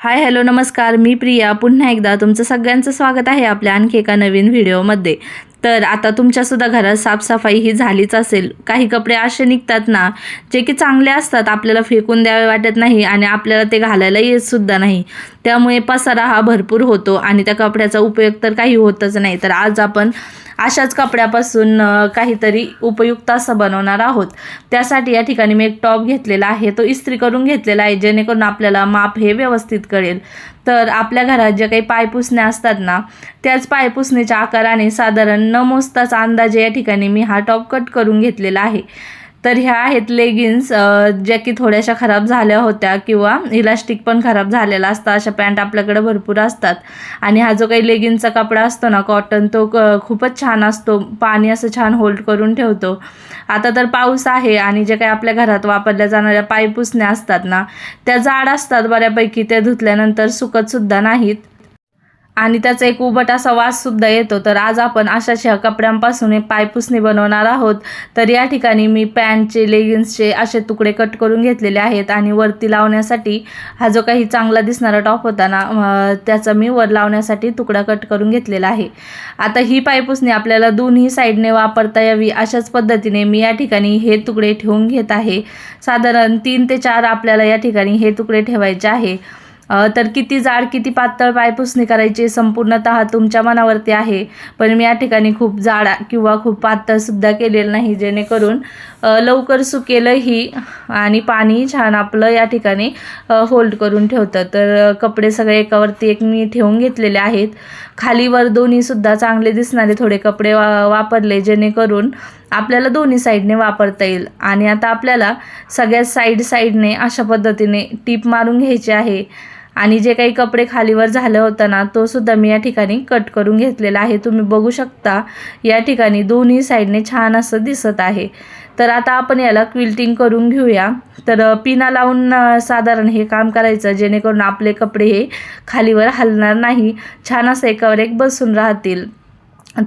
Hi hello नमस्कार. मी प्रिया. पुन्हा एकदा तुमचं सगळ्यांचं स्वागत आहे आपल्या आणखी एका नवीन व्हिडिओमध्ये. तर आता तुमच्यासुद्धा घरात साफसफाई ही झालीच असेल. काही कपडे असे निघतात ना जे की चांगले असतात आपल्याला फेकून द्यावे वाटत नाही आणि आपल्याला ते घालायला येतसुद्धा नाही. त्यामुळे पसारा हा भरपूर होतो आणि त्या कपड्याचा उपयोग तर काही होतच नाही. तर आज आपण अशाच कपड्यापासून काहीतरी उपयुक्त असं बनवणार आहोत. त्यासाठी या ठिकाणी मी एक टॉप घेतलेला आहे. तो इस्त्री करून घेतलेला आहे जेणेकरून आपल्याला माप हे व्यवस्थित कळेल. तर आपल्या घरात ज्या काही पायपुसण्या असतात ना त्याच पायपुसणीच्या आकाराने साधारण न मोजताच अंदाजे या ठिकाणी मी हा टॉप कट करून घेतलेला आहे. तर ह्या आहेत लेगिन्स ज्या की थोड्याशा खराब झाल्या होत्या किंवा इलास्टिक पण खराब झालेला असतं. अशा पॅन्ट आपल्याकडे भरपूर असतात. आणि हा जो काही लेगिन्सचा कपडा असतो ना कॉटन तो क- खूपच छान असतो. पाणी असं छान होल्ड करून ठेवतो. आता तर पाऊस आहे आणि जे काही आपल्या घरात वापरल्या जाणाऱ्या पायपुसण्या असतात ना त्या जाड असतात बऱ्यापैकी. त्या धुतल्यानंतर सुकतसुद्धा नाहीत. आणि त्याचा एक उबट असा वास सुद्धा येतो. तर आज आपण अशाच ह्या कपड्यांपासून पायपुसणी बनवणार आहोत. तर या ठिकाणी मी पॅन्टचे लेगिन्सचे असे तुकडे कट करून घेतलेले आहेत आणि वरती लावण्यासाठी हा जो काही चांगला दिसणारा टॉप होता ना त्याचा मी वर लावण्यासाठी तुकडा कट करून घेतलेला आहे. आता ही पायपुसणी आपल्याला दोन्ही साईडने वापरता यावी अशाच पद्धतीने मी या ठिकाणी हे तुकडे ठेवून घेत आहे. साधारण तीन ते चार आपल्याला या ठिकाणी हे तुकडे ठेवायचे आहे. तर किती जाड किती पातळ पायपुसणी करायची संपूर्णतः तुमच्या मनावरती आहे. पण मी या ठिकाणी खूप जाड किंवा खूप पातळसुद्धा केलेलं नाही. जेणेकरून लवकर सुकेलंही आणि पाणी छान आपलं या ठिकाणी होल्ड करून ठेवतं. तर कपडे सगळे एकावरती एक मी ठेवून घेतलेले आहेत. खालीवर दोन्हीसुद्धा चांगले दिसणारे थोडे कपडे वा वापरले जेणेकरून आपल्याला दोन्ही साईडने वापरता येईल. आणि आता आपल्याला सगळ्या साईड साईडने अशा पद्धतीने टीप मारून घ्यायची आहे. आणि जे काही कपडे खालीवर झालं होतं ना तो सुद्धा मी या ठिकाणी कट करून घेतलेला आहे. तुम्ही बघू शकता या ठिकाणी दोन्ही साईडने छान असं दिसत आहे. तर आता आपण याला क्विल्टिंग करून घेऊया. तर पिना लावून साधारण हे काम करायचं जेणेकरून आपले कपडे हे खालीवर हलणार नाही. छान असं एकावर एक बसून राहतील.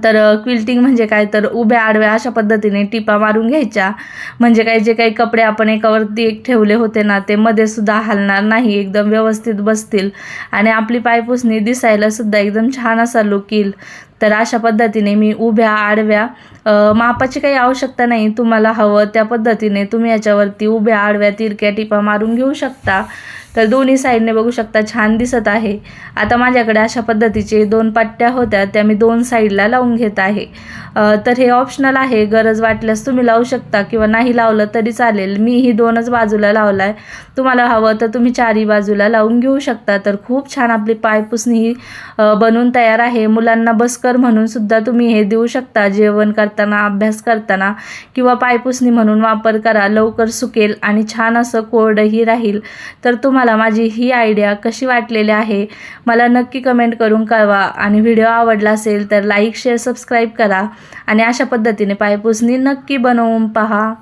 तर क्विल्टिंग म्हणजे काय? तर उभ्या आडव्या अशा पद्धतीने टिपा मारून घ्यायच्या. म्हणजे काय जे काही कपडे आपण एकावरती एक ठेवले होते ना ते मध्ये सुद्धा हलणार नाही एकदम व्यवस्थित बसतील. आणि आपली पायपुसणी दिसायला सुद्धा एकदम छान असा लुक येईल. तर अशा पद्धतीने मी उभ्या आडव्या मापाची काही आवश्यकता नाही. तुम्हाला हवं त्या पद्धतीने तुम्ही याच्यावरती उभ्या आडव्या तिरक्या टिपा मारून घेऊ शकता. तर दोन्ही साईडने बघू शकता छान दिसत आहे. आता माझ्याकडे अशा पद्धतीचे दोन पट्ट्या होत्या त्या मी दोन साईडला लावून घेत आहे. तर हे ऑप्शनल आहे. गरज वाटल्यास तुम्ही लावू शकता किंवा नाही लावलं तरी चालेल. मी ही दोनच बाजूला लावला आहे तुम्हाला हवं तर तुम्ही चारही बाजूला लावून घेऊ शकता. तर खूप छान आपली पायपुसणी ही बनून तयार आहे. मुलांना बसकर म्हणून सुद्धा तुम्ही हे देऊ शकता. जेवण करताना अभ्यास करताना किंवा पायपुसणी म्हणून वापर करा. लवकर सुकेल आणि छान असं कोरडंही राहील. तर तुम्हाला तुम्हाला माझी ही आयडिया कशी वाटलेली आहे मला नक्की कमेंट करून कळवा. आणि व्हिडिओ आवडला असेल तर लाईक शेअर सबस्क्राईब करा. आणि अशा पद्धतीने पायपुसणी नक्की बनवून पहा.